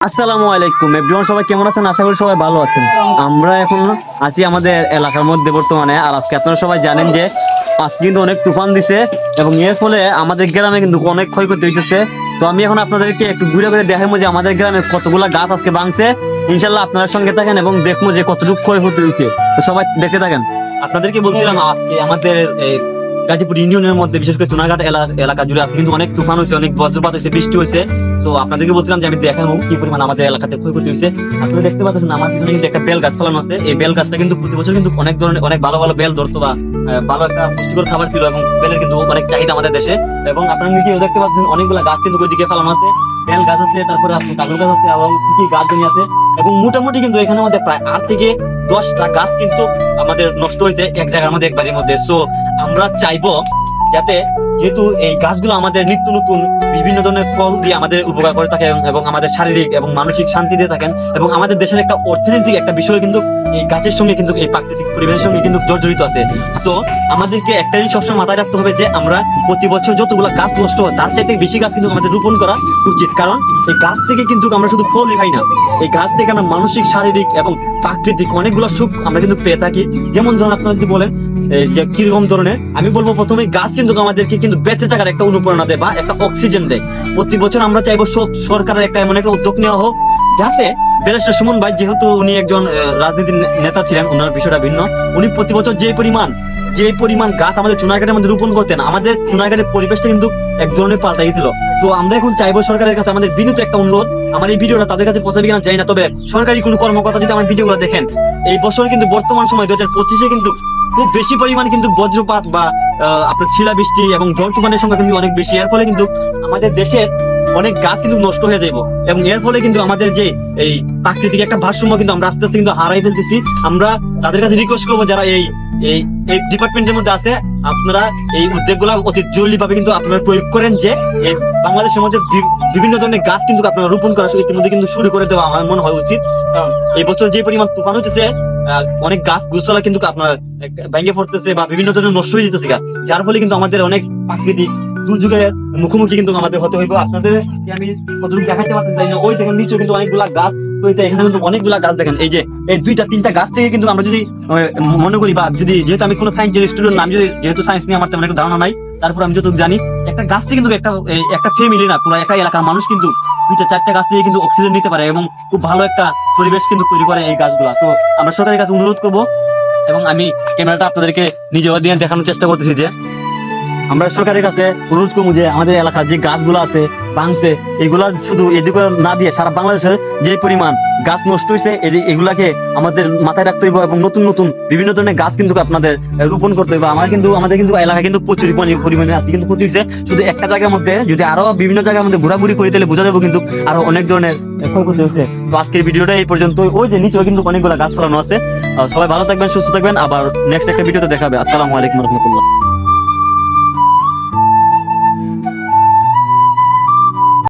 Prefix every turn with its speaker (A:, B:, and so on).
A: আসসালামু আলাইকুম। এভরিওয়ান সবাই কেমন আছেন? আশা করি সবাই ভালো আছেন। আমরা এখন আছি আমাদের এলাকার মধ্যে বর্তমানে। আর আজকে আপনারা সবাই জানেন যে আজকে কিন্তু অনেক তুফান দিছে এবং এর ফলে আমাদের গ্রামে কিন্তু অনেক ক্ষয়ক্ষতি হইতেছে। তো আমি এখন আপনাদেরকে একটু ঘুরে ঘুরে দেখাবো যে আমাদের গ্রামে কতগুলা গাছ আজকে ভাঙছে। ইনশাল্লাহ আপনারা সঙ্গে থাকেন এবং দেখব যে কতটুকু ক্ষয়ক্ষতি হয়েছে তো সবাই দেখতে থাকেন। আপনাদেরকে বলছিলাম আজকে আমাদের গাজীপুর ইউনিয়নের মধ্যে, বিশেষ করে চুনাঘাট এলা- এলাকা জুড়ে আছে কিন্তু অনেক তুফান হয়েছে অনেক বজ্রপাত হয়েছে বৃষ্টি হয়েছে তো আপনাদেরকে বলছিলাম যে আমি দেখাবো কি পরিমাণ আমাদের এলাকাতে ক্ষয়ক্ষতি হয়েছে। আপনারা দেখতে পাচ্ছেন আমার পিছনে কিন্তু একটা বেল গাছ ফলানো আছে। এই বেল গাছটা কিন্তু প্রতি বছর কিন্তু অনেক ধরনের, অনেক ভালো ভালো বেল ধরতো বা ভালো একটা পুষ্টিকর খাবার ছিল এবং বেলের কিন্তু অনেক চাহিদা আমাদের দেশে। এবং আপনারা নিজেও দেখতে পাচ্ছেন অনেকগুলো গাছ কিন্তু ওইদিকে ফলানো আছে। বেল গাছ আছে, তারপরে আপনি কাজল গাছ আছে এবং কি কি গাছ জমি আছে। এবং মোটামুটি কিন্তু এখানে আমাদের প্রায় আট থেকে দশটা গাছ কিন্তু আমাদের নষ্ট হয়েছে এক জায়গার মধ্যে একবারের মধ্যে। সো আমরা চাইব যাতে যেহেতু এই গাছগুলো আমাদের নিত্য নতুন বিভিন্ন ধরনের ফল দিয়ে আমাদের উপকার করে থাকে এবং আমাদের শারীরিক এবং মানসিক শান্তি দিয়ে থাকেন এবং আমাদের দেশের একটা অর্থনৈতিক একটা বিষয় কিন্তু এই গাছের সঙ্গে কিন্তু এই প্রাকৃতিক পরিবেশের সঙ্গে কিন্তু জর্জরিত আছে। তো আমাদেরকে একটা জিনিস সবসময় মাথায় রাখতে হবে যে আমরা প্রতি বছর যতগুলো গাছ নষ্ট হয়, তার চাইতে বেশি গাছ কিন্তু আমাদের রোপণ করা উচিত। কারণ এই গাছ থেকে কিন্তু আমরা শুধু ফলই পাই না। এই গাছ থেকে আমরা মানসিক, শারীরিক এবং প্রাকৃতিক অনেকগুলো সুখ আমরা কিন্তু পেয়ে থাকি। যেমন ধরুন আপনারা যদি বলেন কীরকম ধরনের, আমি বলব প্রথমে গাছ কিন্তু আমাদেরকে কিন্তু বেঁচে থাকার একটা অনুপ্রেরণা দেয় বা একটা অক্সিজেন দেয়। প্রতি বছর আমরা চাইব সরকারের একটা এমন একটা উদ্যোগ নেওয়া হোক, যাতে ব্যারিস্টার সুমন ভাই যেহেতু উনি একজন রাজনীতির নেতা ছিলেন ওনার বিষয়টা ভিন্ন। উনি প্রতি বছর যে পরিমাণ যে পরিমাণ গাছ আমাদের চুনাঘাটের মধ্যে রোপণ করতেন, আমাদের চুনাঘাটের পরিবেশটা কিন্তু এক ধরনের পাল্টা গেছিল তো আমরা এখন চাইব সরকারের কাছে আমাদের বিনীত একটা অনুরোধ, আমার এই ভিডিওটা তাদের কাছে পৌঁছাবে কিনা জানি না, তবে সরকারি কোনো কর্মকর্তা যদি আমার ভিডিওগুলো দেখেন, এই বছর কিন্তু বর্তমান সময় দু হাজার পঁচিশে কিন্তু খুব বেশি পরিমাণ কিন্তু বজ্রপাত বা আপনার শিলাবৃষ্টি এবং জল তুফানের সংখ্যা কিন্তু অনেক বেশি। এর ফলে কিন্তু আমাদের দেশের অনেক গাছ কিন্তু নষ্ট হয়ে যাইব। এবং এর ফলে কিন্তু আমাদের যে এই প্রাকৃতিক একটা ভারসাম্য কিন্তু আমরা আস্তে আস্তে কিন্তু হারাই ফেলতেছি। আমরা তাদের কাছে রিকোয়েস্ট করব যারা এই এই এই ডিপার্টমেন্টের মধ্যে আছে, আপনারা এই উদ্যোগগুলো অতি জরুরি ভাবে কিন্তু আপনারা প্রয়োগ করেন যে, এই বাংলাদেশের মধ্যে বিভিন্ন ধরনের গাছ কিন্তু আপনারা রোপণ করা ইতিমধ্যে কিন্তু শুরু করে দেওয়া আমার মনে হয় উচিত। এই বছর যে পরিমাণ তুফান হচ্ছে অনেক গাছ গুছালা কিন্তু আপনার ভেঙে পড়তেছে বা বিভিন্ন ধরনের নষ্ট হয়ে যেতেছে গাছ। যার ফলে কিন্তু আমাদের অনেক প্রাকৃতিক দুর্যোগের মুখোমুখি কিন্তু আমাদের হতে হইব। আপনাদের আমি কতটুকু দেখাতে পারতেন জানি না। ওই দেখেন নিচে কিন্তু অনেকগুলা গাছ এখানে কিন্তু অনেকগুলা গাছ দেখেন। এই যে, এই দুইটা, তিনটা গাছ থেকে কিন্তু আমরা যদি মনে করি বা যদি যেহেতু আমি কোনো সায়েন্স স্টুডেন্ট আমি যদি যেহেতু সায়েন্স নিয়ে আমার তেমন একটা ধারণা নাই, তারপর আমি যতটুকু জানি, একটা গাছ থেকে কিন্তু একটা একটা ফ্যামিলি না, পুরো একটা এলাকার মানুষ কিন্তু দুইটা, চারটা গাছ থেকে কিন্তু অক্সিজেন নিতে পারে এবং খুব ভালো একটা পরিবেশ কিন্তু তৈরি করে এই গাছগুলা। তো আমরা সরকারের কাছে অনুরোধ করব এবং আমি ক্যামেরাটা আপনাদেরকে নিজের দিয়ে দেখানোর চেষ্টা করতেছি যে আমরা সরকারের কাছে অনুরোধ করব যে আমাদের এলাকার যে গাছগুলো আছে, ভাঙছে, এগুলা শুধু এদিকে না দিয়ে সারা বাংলাদেশের যে পরিমাণ গাছ নষ্ট হয়েছে এগুলাকে আমাদের মাথায় রাখতে হইব এবং নতুন নতুন বিভিন্ন ধরনের গাছ কিন্তু আপনাদের রোপণ করতে হইব। আমার কিন্তু, আমাদের কিন্তু এলাকা কিন্তু প্রচুর পরিমাণে আছে, কিন্তু ক্ষতি হয়েছে। শুধু একটা জায়গার মধ্যে যদি আরও বিভিন্ন জায়গার মধ্যে ঘোরাঘুরি করে তাহলে বোঝা যাবে কিন্তু আরও অনেক ধরনের ক্ষয়ক্ষতি হয়েছে। তো আজকের ভিডিওটা এই পর্যন্ত। ওই যে নিচেও কিন্তু অনেকগুলো গাছ ফলানো আছে। সবাই ভালো থাকবেন, সুস্থ থাকবেন। আবার নেক্সট একটা ভিডিওতে দেখাবে আসসালামু আলাইকুম রহমতুল্লাহ।